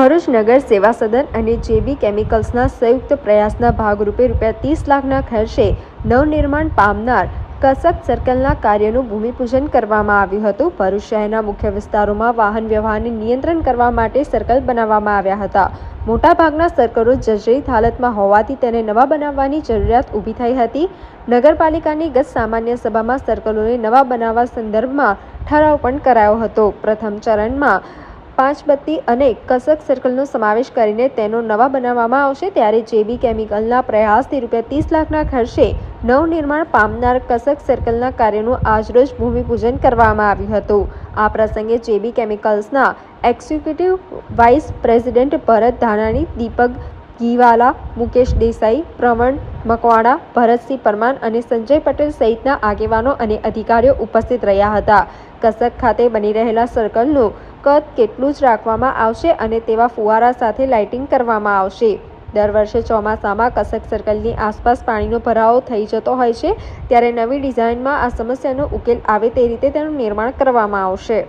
ભરૂચ નગર સેવા સદન અને જેબી કેમિકલ્સના સંયુક્ત પ્રયાસના ભાગરૂપે રૂપિયા ત્રીસ લાખના ખર્ચે નવનિર્માણ પામનાર કસક સર્કલના કાર્યનું ભૂમિપૂજન કરવામાં આવ્યું હતું. ભરૂચ શહેરના મુખ્ય વિસ્તારોમાં વાહન વ્યવહારને નિયંત્રણ કરવા માટે સર્કલ બનાવવામાં આવ્યા હતા. મોટાભાગના સર્કલો જર્જરિત હાલતમાં હોવાથી તેને નવા બનાવવાની જરૂરિયાત ઊભી થઈ હતી. નગરપાલિકાની ગત સામાન્ય સભામાં સર્કલોને નવા બનાવવા સંદર્ભમાં ઠરાવ પણ કરાયો હતો. પ્રથમ ચરણમાં પાંચ બત્તી અને કસક સર્કલનો સમાવેશ કરીને તેનો નવા બનાવવામાં આવશે. ત્યારે જેબી કેમિકલના પ્રયાસથી રૂપિયા ત્રીસ લાખના ખર્ચે નવનિર્માણ પામનાર કસક સર્કલના કાર્યનું આજરોજ ભૂમિપૂજન કરવામાં આવ્યું હતું. આ પ્રસંગે JB કેમિકલ્સના executive vice president Bharat Dhanani, Deepak Giwala Mukesh Desai, Pravan Makwana, Bharatsinh Parmar અને સંજય પટેલ સહિતના આગેવાનો અને અધિકારીઓ ઉપસ્થિત રહ્યા હતા. કસક ખાતે બની રહેલા સર્કલનું કદ કેટલું જ રાખવામાં આવશે અને તેવા ફુવારા સાથે લાઇટિંગ કરવામાં આવશે. દર વર્ષે ચોમાસામાં કસક સર્કલની આસપાસ પાણીનો ભરાવો થઈ જતો હોય છે, ત્યારે નવી ડિઝાઇનમાં આ સમસ્યાનો ઉકેલ આવે તે રીતે તેનું નિર્માણ કરવામાં આવશે.